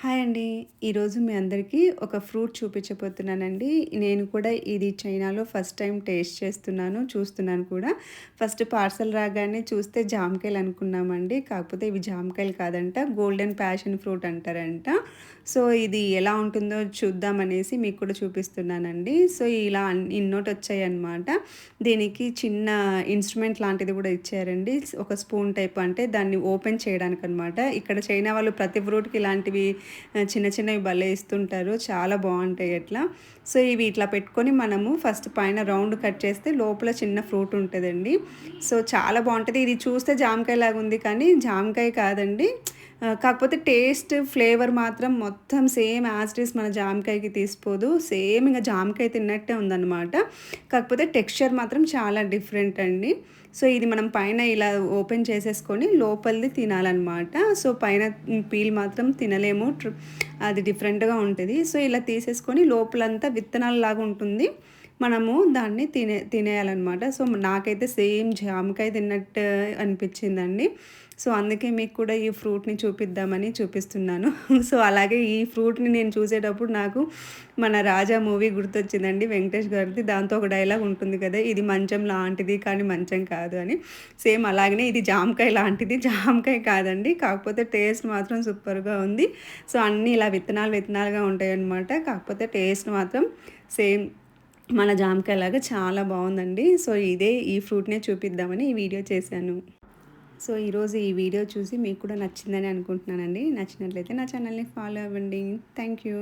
Hi అండి. ఈరోజు మీ అందరికీ ఒక ఫ్రూట్ చూపించబోతున్నానండి. నేను కూడా ఇది చైనాలో ఫస్ట్ టైం టేస్ట్ చేస్తున్నాను చూస్తున్నాను కూడా. ఫస్ట్ పార్సల్ రాగానే చూస్తే జామకాయలు అనుకున్నామండి. కాకపోతే ఇవి జామకాయలు కాదంట గోల్డెన్ ప్యాషన్ ఫ్రూట్ అంటారంట. సో ఇది ఎలా ఉంటుందో చూద్దామనేసి మీకు కూడా చూపిస్తున్నానండి. సో ఇలా ఇన్నోటి వచ్చాయి అనమాట దీనికి చిన్న ఇన్స్ట్రుమెంట్ లాంటిది కూడా ఇచ్చారండి. ఒక స్పూన్ టైప్ అంటే దాన్ని ఓపెన్ చేయడానికి అనమాట ఇక్కడ చైనా వాళ్ళు ప్రతి ఫ్రూట్కి ఇలాంటివి చిన్న చిన్నవి భలే ఇస్తుంటారు. చాలా బాగుంటాయి అట్లా. సో ఇవి ఇట్లా పెట్టుకొని మనము ఫస్ట్ పైన రౌండ్ కట్ చేస్తే లోపల చిన్న ఫ్రూట్ ఉంటుందండి. సో చాలా బాగుంటుంది. ఇది చూస్తే జామకాయ లాగా ఉంది కానీ జామకాయ కాదండి. కాకపోతే టేస్ట్ ఫ్లేవర్ మాత్రం మొత్తం సేమ్ యాజ్ మన జామకాయకి తీసిపోదు సేమ్ ఇంకా జామకాయ తిన్నట్టే ఉందన్నమాట. కాకపోతే టెక్స్చర్ మాత్రం చాలా డిఫరెంట్ అండి. సో ఇది మనం పైన ఇలా ఓపెన్ చేసేసుకొని లోపలిది తినాలన్నమాట. సో పైన పీల్ మాత్రం తినలేము. అది డిఫరెంట్గా ఉంటుంది. సో ఇలా తీసేసుకొని లోపలంతా విత్తనాలు లాగా ఉంటుంది. మనము దాన్ని తినే తినేయాలన్నమాట. సో నాకైతే సేమ్ జామకాయ తిన్నట్టు అనిపించిందండి. సో అందుకే మీకు కూడా ఈ ఫ్రూట్ని చూపిద్దామని చూపిస్తున్నాను. సో అలాగే ఈ ఫ్రూట్ని నేను చూసేటప్పుడు నాకు మన రాజా మూవీ గుర్తొచ్చిందండి వెంకటేష్ గారిది. దాంతో ఒక డైలాగ్ ఉంటుంది కదా ఇది మంచం లాంటిది కానీ మంచం కాదు అని. సేమ్ అలాగనే ఇది జామకాయ లాంటిది. జామకాయ కాదండి కాకపోతే టేస్ట్ మాత్రం సూపర్గా ఉంది. సో అన్నీ ఇలా విత్తనాలు విత్తనాలుగా ఉంటాయన్నమాట. కాకపోతే టేస్ట్ మాత్రం సేమ్ మన జామకాయ లాగా చాలా బాగుందండి. సో ఇదే ఈ ఫ్రూట్నే చూపిద్దామని ఈ వీడియో చేశాను. సో ఈరోజు ఈ వీడియో చూసి మీకు కూడా నచ్చిందని అనుకుంటున్నానండి. నచ్చినట్లయితే నా ఛానల్ని ఫాలో అవ్వండి. Thank you.